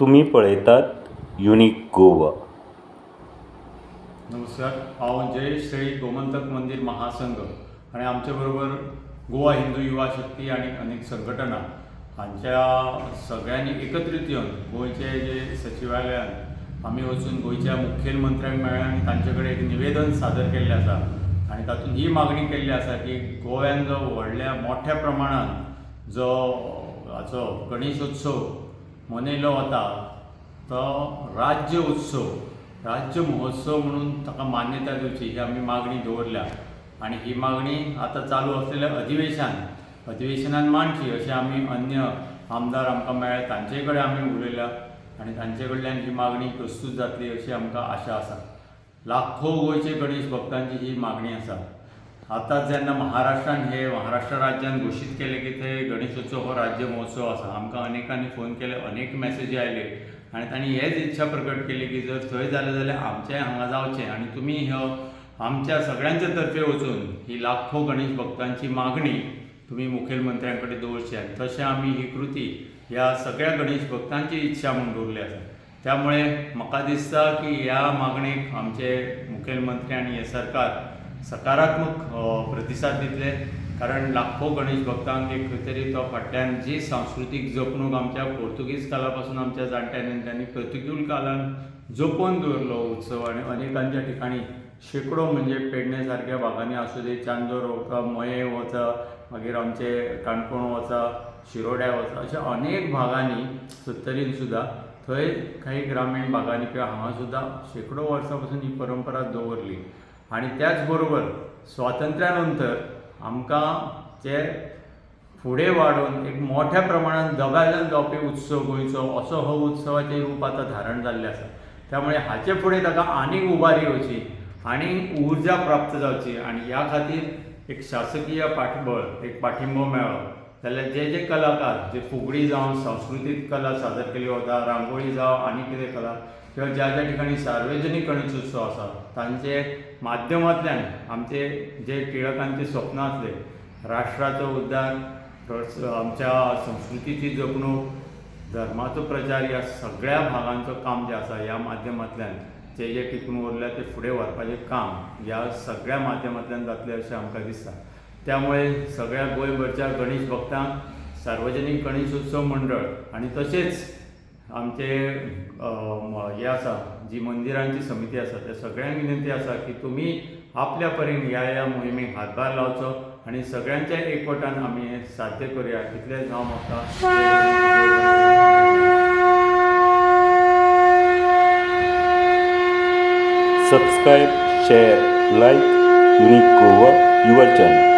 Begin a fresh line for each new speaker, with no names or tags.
तुम्ही पळयतात युनिक गोवा.
नमस्कार. हांव जय श्री गोमंतक मंदिर महासंघ आणि आमच्या बरोबर गोवा हिंदू युवा शक्ती आणि अनेक संघटना. हांच्या सगळ्यांनी एकत्रित येवन गोंयचे जे सचिवालयान आमी वचून गोंयच्या मुखेलमंत्र्यांक मेळ्ळे आनी तांचे कडेन एक निवेदन सादर केल्लें आसा. आनी तातूंत ही मागणी केल्ली आसा की गोव्यान जो व्हडल्या मोठ्या प्रमाणान जो हाचो गणेशोत्सव मनयलो वता तो राज्य उत्सव राज्य महोत्सव म्हणून ताका मान्यता दिवची ही आमी मागणी दवरल्या आनी ही मागणी आतां चालू असलेल्या अधिवेशन अधिवेशनान मांडची अशें आमी अन्य आमदार आमकां मेळ्ळे तांचे कडेन आमी उलयल्या आनी तांचे कडल्यान ही मागणी प्रस्तूत जातली अशी आमकां आशा आसा. लाखो गोंयचे गणेश भक्तांची ही मागणी आसा. आतांच जेन्ना महाराष्ट्रान हे महाराष्ट्र राज्यान घोशीत केले की थंय गणेशोत्सव हो राज्य महोत्सव आसा आमकां अनेकांनी फोन केले अनेक मॅसेजी आयले. आनी तांणी हेच इच्छा प्रकट केली की जर थंय जालें जाल्यार आमचें हांगा जावचें आनी तुमी ह्यो आमच्या सगळ्यांच्या तर्फे वचून ही लाखो गणेश भक्तांची मागणी तुमी मुखेलमंत्र्यां कडेन दवरची तशें आमी ही कृती ह्या सगळ्या गणेश भक्तांची इच्छा म्हणून दवरली आसा त्यामुळे म्हाका दिसता की ह्या मागणेक आमचे मुखेलमंत्री आनी हे सरकार सकारात्मक प्रतिसाद दितले. कारण लाखो गणेश भक्तांक एक खंय तरी तो फाटल्यान जी सांस्कृतीक जपणूक आमच्या पोर्तुगीज काला पासून आमच्या जाणट्यांनी त्यांनी प्रतिकूल कालान जपून दवरलो उत्सव आनी अनेकांच्या ठिकाणी शेकडो म्हणजे पेडणे सारक्या भागांनी आसूं दे. चांदोर वचा मये वचा मागीर आमचे काणकोण वचा शिरोड्या वचा अशा अनेक भागांनी सत्तरीन सुद्दां थंय काही ग्रामीण भागांनी किंवा हांगा सुद्दां शेकडो वर्सां पासून ही परंपरा दवरली. आनी त्याच बरोबर स्वातंत्र्या नंतर आमकां जे फुडें वाडोवन एक मोठ्या प्रमाणात दबाज्यान जावपी उत्सव गोंयचो असो हो उत्सवाचें रूप आतां धारण जाल्लें आसा. त्यामुळे हाचे फुडें ताका आनीक उबारी येवची आनी उर्जा प्राप्त जावची आनी ह्या खातीर एक शासकीय पाठबळ एक पाठिंबो मेळप जाल्यार जे जे कलाकार जे फुगडी जावं सांस्कृतीक कला सादर केली वता रांगोळी जावं आनी कितें कला किंवा ज्या ज्या ठिकाणी सार्वजनीक गणेशोत्सव आसा तांचे माध्यमांतल्यान आमचे जे टिळकांचे स्वप्न आसले राष्ट्राचो उद्दार आमच्या संस्कृतीची जपणूक धर्माचो प्रचार ह्या सगळ्या भागांचो काम जे आसा ह्या माध्यमांतल्यान जे जे टिकून उरल्या ते फुडें व्हरपाचें काम ह्या सगळ्या माध्यमांतल्यान जातलें अशें आमकां दिसता. त्यामुळे सगळ्या गोंयभरच्या गणेश भक्तांक सार्वजनीक गणेशोत्सव मंडळ आनी तशेंच आमचे हे आसा जी मंदिरांची समिती आसा त्या सगळ्यांक विनंती आसा की तुमी आपल्या परीन ह्या ह्या मोहिमेक हातभार लावचो आनी सगळ्यांच्या एकवटान आमी हे साध्य करूया. इतलेंच हांव म्हाका
subscribe share like unique Goa your channel